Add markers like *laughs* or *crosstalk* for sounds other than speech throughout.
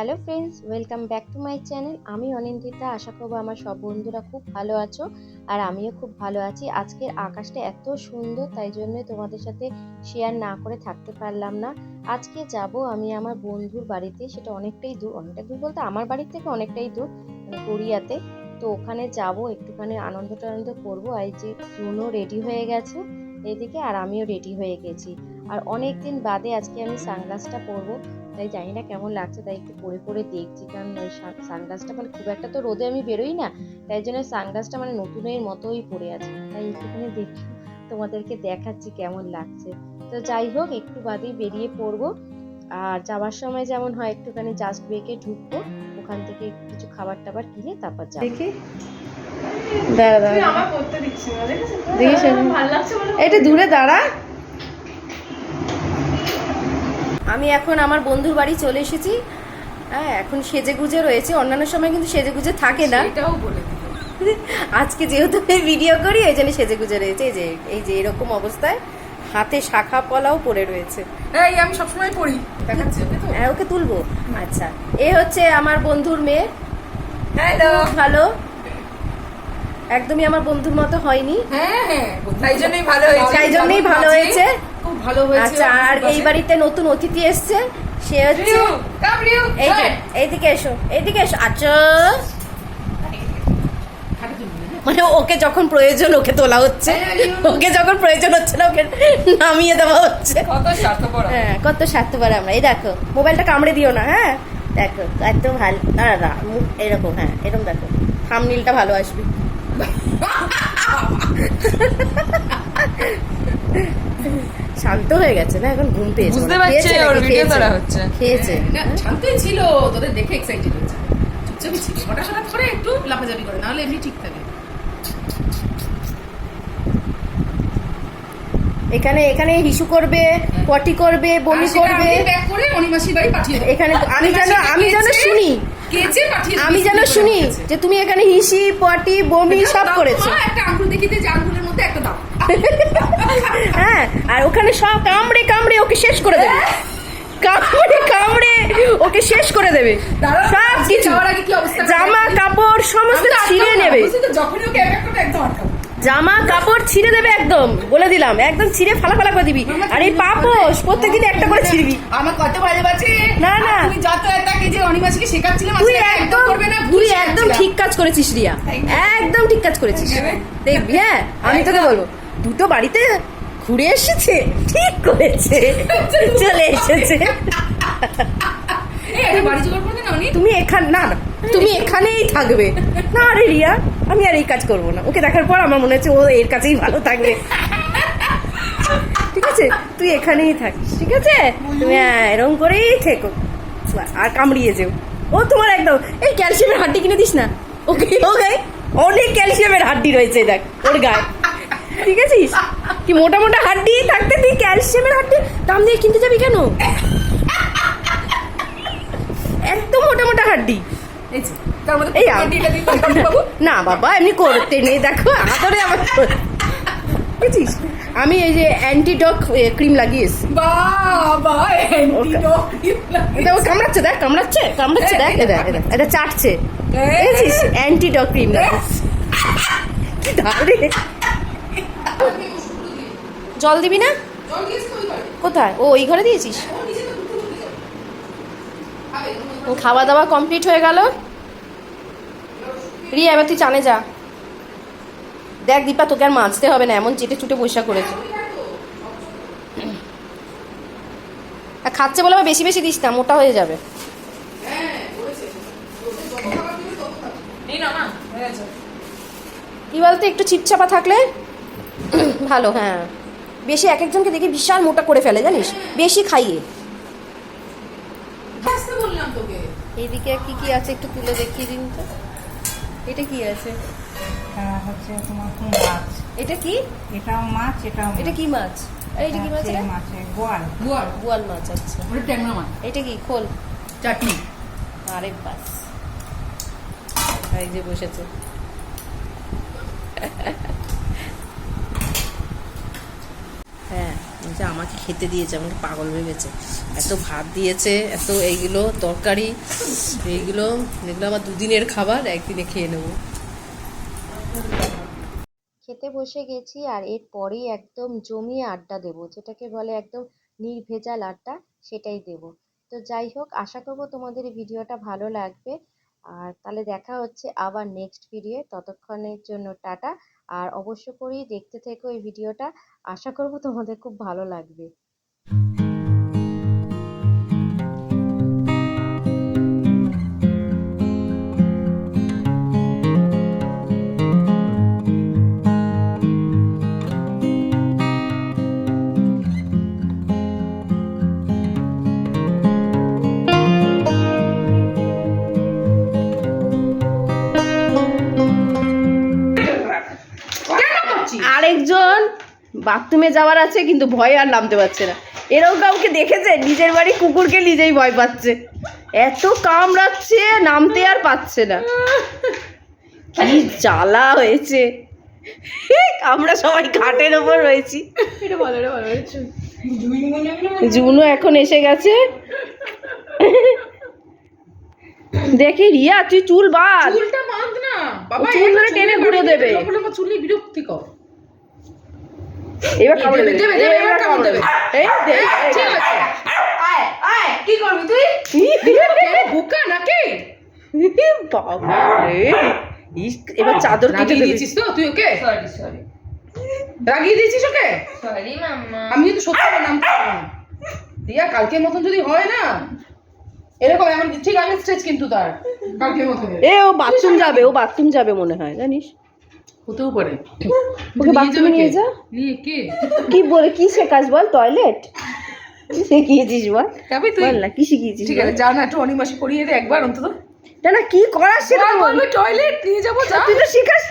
Hello friends welcome back to my channel আমি অনিন্দিতা, আশা করব আমার সব বন্ধুরা খুব ভালো আছো আর আমিও খুব ভালো আছি। আজকের আকাশটা এত সুন্দর, তাই জন্য তোমাদের সাথে শেয়ার না করে থাকতে পারলাম না। আজকে যাব আমি আমার বন্ধুর বাড়িতে, সেটা অনেকটাই দূর, অনেকটা দূর বলতে আমার বাড়ির থেকে অনেকটাই দূর মানে গড়িয়াতে। তো ওখানে যাব, একটুখানি আনন্দ টানন্দ করব। আর যে চুনও রেডি হয়ে গেছে এদিকে, আর আমিও রেডি হয়ে গেছি। আর অনেক দিন বাদে আজকে আমি সানগ্লাসটা পরবো। তাই জানি না কেমন লাগছে তাই একটু পরে পরে দেখছি কারণ ওই সানগ্লাসটা মানে খুব একটা তো রোদে আমি বেরোই না তাই জন্য সানগ্লাসটা মানে নতুনের মতোই পরে আছে তাই একটুখানি দেখি তোমাদেরকে দেখাচ্ছি কেমন লাগছে। তো যাই হোক একটু বাদেই বেরিয়ে পড়ব আর যাওয়ার সময় যেমন হয় একটুখানি জাস্ট ব্রেকে ঢুকবো ওখান থেকে কিছু খাবার টাবার কিনে তারপর যাব। দেখি। দাঁড়া দাঁড়া। আমার করতে দিচ্ছিস না দেখেছিস দেখিস আমি। ভালো লাগছে বলে একটু দূরে দাঁড়া আমি এখন আমার বন্ধুর বাড়ি চলে এসেছি। হ্যাঁ এখন সেজে গুজে রয়েছে। অন্যান্য সময় কিন্তু সেজে গুজে থাকে না। এটাও বলে আজকে যেহেতু আমি ভিডিও করি এই জন্য সেজে গুজে রয়েছে। এই যে এই যে এরকম অবস্থায় হাতে শাখা পলাও পড়ে রয়েছে। এই আমি সবসময় পড়ি। দেখাচ্ছি হ্যাঁ ওকে তুলবো। আচ্ছা এ হচ্ছে আমার বন্ধুর মেয়ে। হ্যালো ভালো। একদমই আমার বন্ধুর মতো হয়নি। হ্যাঁ হ্যাঁ তাই জন্যই ভালো হয়েছে। তাই জন্যই ভালো ভালো হয়েছে আচ্ছা আর এই বাড়িতে নতুন অতিথি এসছে সে হচ্ছে এই যে এইদিকে এসো এইদিকে এসো আচ্ছা। মানে ওকে যখন প্রয়োজন ওকে তোলা হচ্ছে। ওকে যখন প্রয়োজন হচ্ছে না ওকে নামিয়ে দেওয়া হচ্ছে। হ্যাঁ কত স্বার্থপর আমরা। এই দেখো মোবাইলটা কামড়ে দিও না হ্যাঁ? দেখো এত ভালো দাঁড়া এরকম হ্যাঁ এরকম দেখো। থামনিলটা ভালো আসবে। *laughs* শান্ত হয়ে গেছে না এখন ঘুম পেয়েছে। বুঝতে পারছে ওর ভিডিও। করা হচ্ছে। খেয়েছে। না, শান্তই ছিল তোদের দেখে এক্সাইটেড হয়েছে। চুপচাপই ছিল। হঠাৎ হঠাৎ করে একটু লাফাজাবি করে নাহলে এমনি ঠিক থাকে। এখানে এখানে হিসু করবে পটি করবে বমি করবে। এখানে আমি যেন আমি যেন শুনি। আমি যেন শুনি যে তুমি এখানে হিসি পটি বমি সব করেছ। একটা আঙ্গুল দেখিতে যে আঙ্গুলের মধ্যে একটা দাও। হ্যাঁ আর ওখানে সব কামড়ে কামড়ে ওকে শেষ করে দেবে। কামড়ে কামড়ে ওকে শেষ করে দেবে। সব কিছু। কি জামা কাপড় সমস্ত ছিঁড়ে নেবে। জামা কাপড় ছিঁড়ে দেবে একদম বলে দিলাম। একদম ছিঁড়ে ফালা ফালা করে দিবি। আর এই পাপোশ প্রত্যেকদিন একটা করে ছিড়বি। আমার কত ভালো বাজে না, না। তুমি যত তাকে যে অনিমাসিকে শেখাচ্ছিলাম তুই একদম করবে না তুই একদম ঠিক কাজ করেছিস রিয়া। একদম ঠিক কাজ করেছিস। দেখবি হ্যাঁ আমি তোকে বলব। দুটো বাড়িতে ঘুরে এসেছে। ঠিক করেছে। চলে এসেছে। তুমি এখান না না তুমি এখানেই থাকবে। না আরে রিয়া আমি আর এই কাজ করব না। ওকে দেখার পর আমার মনে হচ্ছে ও এর কাছেই ভালো থাকবে। ঠিক আছে? তুই এখানেই থাকিস ঠিক আছে? তুমি এরকম করেই থেকো। আর কামড়িয়ে যেও। ও তোমার একদম এই ক্যালসিয়ামের হাড্ডি কিনে দিস না। ওকে ওকে অনেক ক্যালসিয়ামের হাড্ডি রয়েছে দেখ ওর গায়ে। ঠিক আছিস কি মোটা মোটা হাড্ডি? থাকতে তুই ক্যালসিয়ামের হাড্ডি। দাম দিয়ে কিনতে যাবি কেন? এত মোটা মোটা হাড্ডি। এই। না বাবা এমনি করতে নেই। দেখো আদরে আমার বুঝছিস? আমি এই যে অ্যান্টিডক ক্রিম লাগিয়েছি বাবা, antidote লাগে। কামড়াচ্ছে দেখ কামড়াচ্ছে কামড়াচ্ছে দেখ দেখ এটা চাটছে। দেখেছিস? অ্যান্টিডক ক্রিম লাগিয়েছি কি দাঁড়ে জল দিবি না। কোথায়? ও ওই ঘরে দিয়েছিস? খাওয়া দাওয়া কমপ্লিট হয়ে গেল? রিয়া এবার তুই চানে যা। দেখ দীপা তোকে আর মাছতে হবে না এমন চেটে চুটে পয়সা করেছে। আর খাচ্ছে বলে আবার বেশি বেশি দিস না মোটা হয়ে যাবে। এই না, মা, হয়ে। কি বলতো একটু চিপচাপা থাকলে ভালো হ্যাঁ। বেশি এক একজনকে দেখি বিশাল মোটা করে ফেলে জানিস? বেশি খাইয়ে। আসতে বললাম তোকে। এইদিকে কি কি আছে একটু তুলে দেখিয়ে দিন তো। এটা কি আছে? হ্যাঁ হচ্ছে তোমার মাছ? এটা কি? এটাও মাছ এটাও এটা কি মাছ। আর এটা কি মাছ সেই রে? মাছের গোয়াল। গুয়ার, মাছ আচ্ছা। ওটা ট্যাংরা মাছ। এটা কি? খোল। চাটনি। আরে বাস। এই যে বসেছে হ্যাঁ যে আমাকে খেতে দিয়েছে, আমাকে পাগল ভেবেছে। এত ভাত দিয়েছে, এত এইগুলো তরকারি, এইগুলো, এগুলো আমার দুদিনের খাবার, একদিনে খেয়ে নেব। খেতে বসে গেছি আর এরপরেই একদম জমিয়ে আড্ডা দেবো, যেটাকে বলে একদম নির্ভেজাল আড্ডা, সেটাই দেব। তো যাই হোক, আশা করব তোমাদের এই ভিডিওটা ভালো লাগবে। আর তাহলে দেখা হচ্ছে আবার নেক্সট ভিডিও ততক্ষণের জন্য টাটা। আর অবশ্য করেই দেখতে থেকো এই ভিডিওটা আশা করব তোমাদের খুব ভালো লাগবে। বাথরুমে যাওয়ার আছে কিন্তু ভয়ে আর নামতে পারছে না। এরকম কাউকে দেখেছে নিজের বাড়ি কুকুরকে নিজেই ভয় পাচ্ছে। এত কামড়াচ্ছে নামতে আর পাচ্ছে না। কি জ্বালা হয়েছে। আমরা সবাই খাটের ওপর রয়েছি। জুনু এখন এসে গেছে। দেখি রিয়া তুই চুল বাঁধ। চুলটা বাঁধ না। বাবা চুল ধরে টেনে ঘুরে দেবে। চুল নিয়ে বিরক্তি কর। এবার কামড়ে দেবে, দেবে। দেবে, এবার কামড় দেবে। এই দেখ, ঠিক আছে। কি করবি তুই? বোকা নাকি? বাবা রে। এবার চাদর কেটে দিয়েছিস তো তুই ওকে? সরি সরি রাগিয়ে দিয়েছিস ওকে? সরি মাম্মা। আমি কিন্তু সত্যি নাম দিয়া কালকের মতন যদি হয় না এরকম এমন ঠিক আগে স্টেজ কিন্তু তার কালকের মতন। এ ও বাথরুম যাবে ও বাথরুম যাবে মনে হয় জানিস? হতেও পারে। ওকে বাথরুমে নিয়ে যা। নিয়ে কে? কি বলে কি শেখাস বল? টয়লেট? শিখিয়েছিস বল? যাবি তুই? বল না কি শিখিয়েছিস ঠিক আছে যা না একটু অনিমাসি করিয়ে দে একবার অন্তত। না না কি সেটা টয়লেট নিয়ে যাব যা। তুই তো শিখাস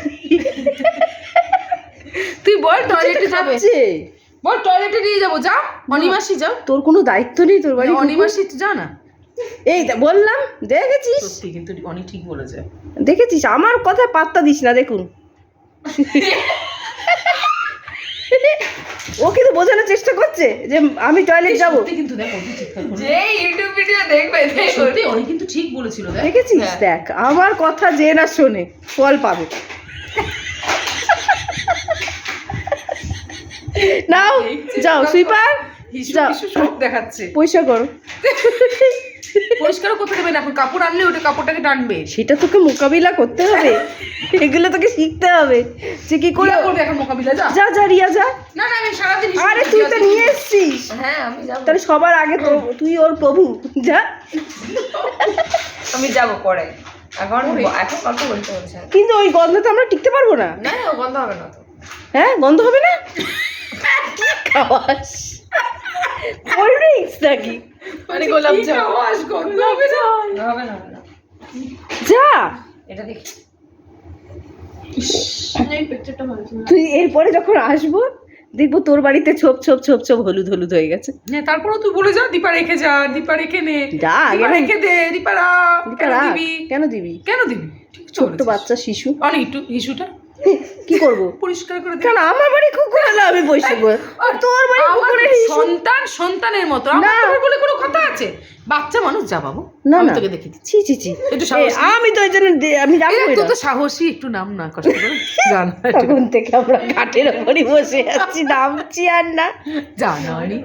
তুই বল টয়লেটে যাবে। বল টয়লেটে নিয়ে যাব যা। অনিমাসি যা। তোর কোনো দায়িত্ব নেই তোর বাড়ি। অনিমাসি যা না। এই বললাম দেখেছিস? কিন্তু অনি ঠিক বলেছে। দেখেছিস? আমার কথা পাত্তা দিস না দেখুন। ও কিন্তু বোঝানোর চেষ্টা করছে যে আমি টয়লেট যাব। কিন্তু দেখ। যে ইউটিউব ভিডিও দেখবে সত্যি অনি কিন্তু ঠিক বলেছিল দেখেছিস? দেখ আমার কথা যে না শোনে ফল পাবে। নাও যাও সুইপার যাও। দেখাচ্ছে। পয়সা করো। *laughs* পরিষ্কারও করতে দেবে না এখন কাপড় আনলে ওটা কাপড়টাকে টানবে। সেটা তোকে মোকাবিলা করতে হবে। এগুলো তোকে শিখতে হবে। যে কি করে করে করবে এখন মোকাবিলা যা। যা যা রিয়া যা। না না আমি সারাদিন আরে তুই তো নিয়ে এসছিস। হ্যাঁ আমি যাব। তাহলে সবার আগে তো তুই ওর প্রভু যা। আমি যাব পরে। এখন এখন কত বলতে বলছে। কিন্তু ওই গন্ধ তো আমরা টিকতে পারব না। না বন্ধ হবে না তো। হ্যাঁ গন্ধ হবে না? খাওয়াস? কোল্ড ড্রিঙ্কস নাকি? মানে গোলাপ হবে না যা। এটা দেখি। তুই এরপরে যখন আসব দেখব তোর বাড়িতে ছোপ ছোপ ছোপ ছোপ হলুদ হলুদ হয়ে গেছে। হ্যাঁ তারপরও তুই বলে যা দীপা রেখে যা দীপা রেখে নে। যা, রেখে দে দীপা রাখ। কেন দিবি? কেন দিবি? ছোট্ট বাচ্চা শিশু। অনেক একটু হিসুটা কি করব? পরিষ্কার করে কেন আমার বাড়ি কুকুর হলে আমি বসে আর তোর বাড়ি সন্তান সন্তানের মতো। আমার। তোর বলে কোনো কথা আছে? বাচ্চা মানুষ যা বাবু না আমি না। তোকে দেখে ছি ছি ছি। একটু। আমি তো ওই জন্য আমি যাব তুই তো সাহসী একটু নাম না কষ্ট করে। জান তখন থেকে আমরা ঘাটের ওপরই বসে আছি নামছি আর না। জানানি